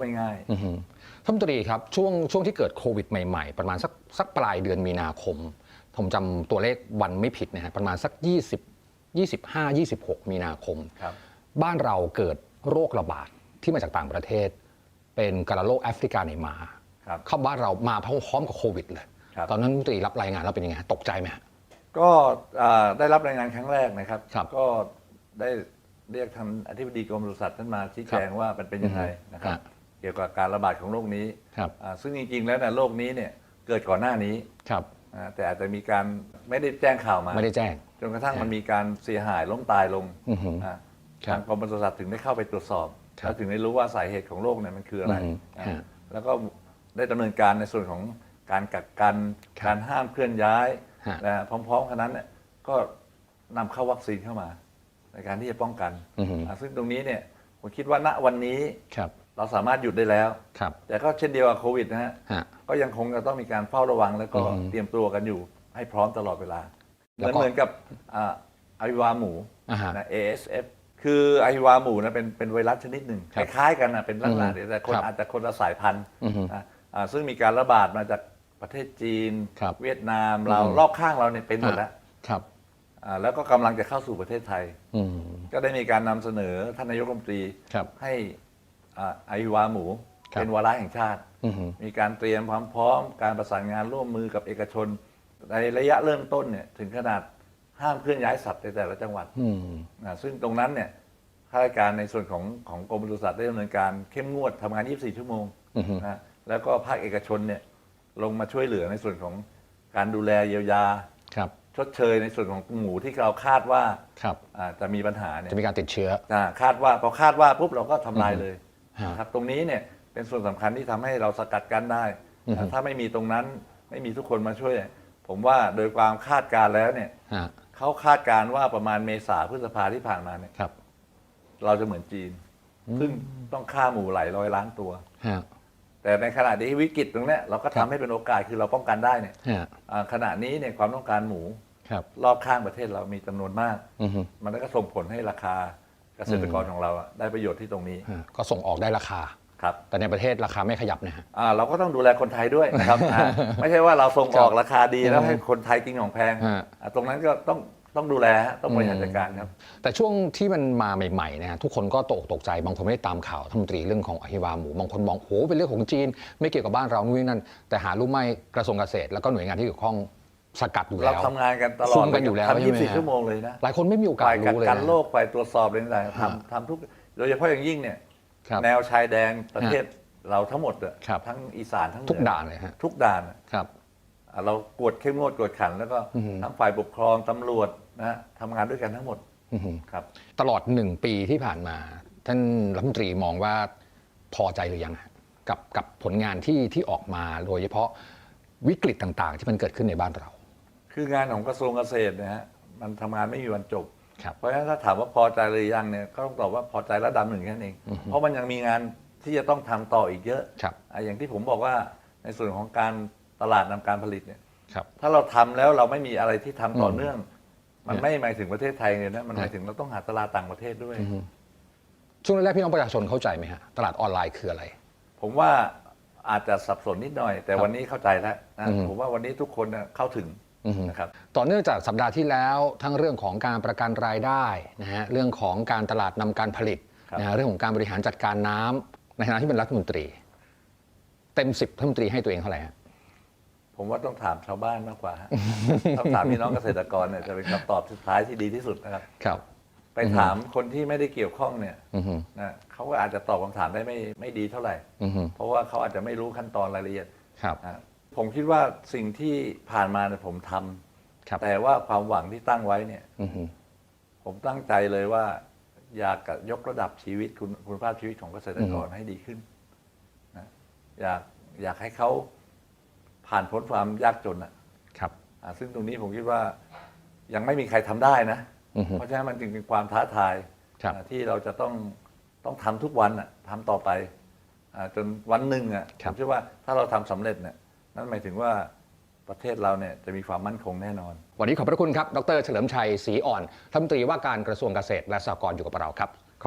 ไม่ง่ายอือฮึท่านรัฐมนตรีครับช่วงช่วงที่เกิดโควิดใหม่ๆ ประมาณสักสักปลายเดือนมีนาคม ผมจำตัวเลขวันไม่ผิดนะฮะประมาณสัก 20 25 26 มีนาคมครับ บ้านเราเกิดโรคระบาดที่มาจากต่างประเทศ เป็นกระโรคแอฟริกาในหมาครับเข้าบ้านเรามาพร้อมๆกับโควิดเลย ครับ ตอนนั้นรัฐมนตรีรับรายงานแล้วเป็นยังไงตกใจไหมฮะ ก็อ่าได้รับรายงานครั้งแรกนะครับ ครับก็ได้เรียกทางอธิบดีกรมปศุสัตว์ท่านมาชี้แจงว่ามันเป็นยังไงนะครับครับ เกี่ยวกับการระบาดของโรคนี้ครับอ่าซึ่งจริงๆแล้วเนี่ยโรคนี้เนี่ยเกิดก่อนหน้านี้ครับอ่าแต่อาจจะมีการไม่ได้แจ้งข่าวมาไม่ได้แจ้ง จนกระทั่งมันมีการเสียหายล้มตายลงอือฮึอ่าครับทางกรมปศุสัตว์ถึงได้เข้าไปตรวจสอบครับแล้วถึงได้รู้ว่าสาเหตุของโรคเนี่ยมันคืออะไรอือฮึอ่าฮะแล้วก็ได้ดำเนินการในส่วนของการกักกันครับการห้ามเคลื่อนย้ายฮะนะฮะพร้อมๆกันนั้นเนี่ยก็นำเข้าวัคซีนเข้ามา ในการที่จะป้องกันอือฮึอ่าซึ่งตรงนี้เนี่ยผมคิดว่าณวันนี้ครับ เราสามารถหยุดได้แล้ว ครับ แต่ก็เช่นเดียวกับโควิดนะฮะ ฮะ ก็ยังคงจะต้องมีการเฝ้าระวังแล้วก็อือฮึเตรียมตัวกันอยู่ให้พร้อมตลอดเวลา เหแล้มืวอนก็ เหมือนกับอ่าอหิวาหมูอ่าฮะ นะ ASF คืออหิวาหมูนะเป็นเป็นไวรัสชนิดหนึ่งคครับล้ายๆกันนะเป็นลักษณะอืมเดียวแต่คนครับอาจจะคนละสายพันธุ์อือฮึนะอ่าซึ่งมีการระบาดมาจากประเทศจีน ครับเวียดนามเราอืมรอบข้างเราเนี่ยเป็นหมดแล้วครับ อ่าแล้วก็กำลังจะเข้าสู่ประเทศไทย อืม ก็ได้มีการนำเสนอท่านนายกรัฐมนตรี ครับ ให้ อ่าอหิวาหมู ครับ เป็นวาระแห่งชาติ อือฮึมีการเตรียมความพร้อม การประสานงานร่วมมือกับเอกชน ในระยะเริ่มต้นเนี่ยถึงขนาดห้ามเคลื่อนย้ายสัตว์ในแต่ละจังหวัดอืม อ่าซึ่งตรงนั้นเนี่ยข้าราชการในส่วนของของกรมปศุสัตว์ได้ดำเนินการเข้มงวดทำงาน 24 ชั่วโมงอือฮึ นะแล้วก็ภาคเอกชนเนี่ยลงมาช่วยเหลือในส่วนของการดูแลเยียวยา ครับ ชดเชยในส่วนของหมูที่เราคาดว่าครับ อ่าจะมีปัญหาเนี่ย จะมีการติดเชื้อ อ่าคาดว่าพอคาดว่าปุ๊บเราก็ทำลายเลยฮะ นะครับตรงนี้เนี่ยเป็นส่วนสำคัญที่ทำให้เราสกัดกั้นได้อือฮึถ้าไม่มีตรงนั้นไม่มีทุกคนมาช่วย ผมว่าโดยความคาดการณ์แล้วเนี่ยฮะเขาคาดการณ์ว่าประมาณเมษาพฤษภาที่ผ่านมาเนี่ยครับเราจะเหมือนจีน ซึ่งต้องฆ่าหมูหลายร้อยล้านตัวฮะแต่ในขณะที่วิกฤตตรงเนี้ยเราก็ครัทำบให้เป็นโอกาสคือเราป้องกันได้เนี่ยฮะอ่าขณะนี้เนี่ยความต้องการหมูครับรอบข้างประเทศเรามีจำนวนมากอือฮึมันก็ส่งผลให้ราคา เกษตรกรของเราอะได้ประโยชน์ที่ตรงนี้ฮะก็ส่งออกได้ราคา ครับแต่ในประเทศราคาไม่ขยับนะฮะ อ่าเราก็ต้องดูแลคนไทยด้วยนะครับอ่าไม่ใช่ว่าเราส่งออกราคาดีแล้วอืมให้คนไทยกินของแพงฮะ อ่าตรงนั้นก็ต้องต้องดูแลฮะต้องบริหารจัดการครับ แต่ช่วงที่มันมาใหม่ๆนะฮะทุกคนก็ตกอกตกใจบางคนไม่ได้ตามข่าวท่านรัฐมนตรีเรื่องของอหิวาหมูบางคนมองโหเป็นเรื่องของจีน ไม่เกี่ยวกับบ้านเรานู่นนนั่นแต่หารู้ไหมกระทรวงเกษตรแล้วก็หน่วยงานที่เกี่ยวข้อง สกัดอยู่เราแล้ว ทำงานกันตลอคุดมกันอยู่แล้วทำใช่ไหม24ฮะ ชั่วโมงเลยนะหลายคนไม่มีโอกาสฝ่ายกักรู้เลยกันนะโรคฝ่ายตรวจสอบอะไรต่างๆฮะ ทำทำทุกโดยเฉพาะอย่างยิ่งเนี่ย ครับ แนวชายแดนประเทศเราทั้งหมดอะครับ ทั้งอีสานทั้งเหนือทุกด่านเลยฮะทุกด่านอะครับ อ่าเรากวดเข้มงวดกวดขัน แล้วก็อือฮึทั้งฝ่ายปกครองตำรวจนะฮะทำงานด้วยกันทั้งหมดอือฮึครับ ตลอดหนึ่งปีที่ผ่านมา ท่านรัฐมนตรีมองว่าพอใจหรือยังฮะกับกับผลงานที่ที่ออกมาโดยเฉพาะวิกฤตต่างๆ ที่มันเกิดขึ้นในบ้านเรา คืองานของกระทรวงเกษตรนะฮะมันทำงานไม่มีวันจบ ครับ เพราะฉะนั้นถ้าถามว่าพอใจหรือยังเนี่ยก็ต้องตอบว่าพอใจระดับหนึ่งแค่นั้นเอง เพราะมันยังมีงานที่จะต้องทำต่ออีกเยอะครับ อะอย่างที่ผมบอกว่าในส่วนของการตลาดนำการผลิตเนี่ย ครับ ถ้าเราทำแล้วเราไม่มีอะไรที่ทำต่ออมเนื่อง มันเนี่ยไม่หมายถึงประเทศไทยเลยนะมันหมายเนี่ยถึงเราต้องหาตลาดต่างประเทศด้วย ช่วงแรกๆพี่น้องประชาชนเข้าใจไหมฮะตลาดออนไลน์คืออะไร ผมว่าอาจจะสับสนนิดหน่อย แต่ครับวันนี้เข้าใจแล้วนะอืมผมว่าวันนี้ทุกคนน่ะเข้าถึงอือฮึ นะครับต่อเนื่องจากสัปดาห์ที่แล้วทั้งเรื่องของการประกันรายได้นะฮะเรื่องของการตลาดนำการผลิตครับนะฮะเรื่องของการบริหารจัดการน้ำในฐานะที่เป็นรัฐมนตรี เต็มสิบรัฐมนตรีให้ตัวเองเท่าไหร่ฮะผมว่าต้องถามชาวบ้านมากกว่าฮะต้องถามพี่น้องเกษตรกรเนี่ยจะเป็นคำตอบสุดท้ายที่ดีที่สุดนะครับ ครับไปถามคนที่ไม่ได้เกี่ยวข้องเนี่ยอือฮึนะเขาก็อาจจะตอบคำถามได้ไม่ไม่ดีเท่าไหร่อือฮึเพราะว่าเขาอาจจะไม่รู้ขั้นตอนรายละเอียดครับนะ ผมคิดว่าสิ่งที่ผ่านมาเนี่ยผมทำครับ แต่ว่าความหวังที่ตั้งไว้เนี่ย อือฮึผมตั้งใจเลยว่า อยากจะยกระดับชีวิตคุณคุณภาพชีวิตของเกษตรกรให้ดีขึ้นนะอยากอยากให้เขาผ่านพ้นความยากจนอะครับ อะซึ่งตรงนี้ผมคิดว่ายังไม่มีใครทำได้นะ อือฮึ เพราะฉะนั้นมันจึงเป็นความท้าทายครับ อะที่เราจะต้องต้องทำทุกวันอะทำต่อไปอะจนวันหนึ่งอะคผรับ มเชื่อว่าถ้าเราทำสำเร็จเนี่ย นั่นหมายถึงว่าประเทศเราเนี่ยจะมีความมั่นคงแน่นอน วันนี้ขอบพระคุณครับ ดรเฉลิมชัยศรีอ่อนรัฐมนตรีว่าการกระทรวงเกษตรและสหกรณ์อยู่กับเราครับ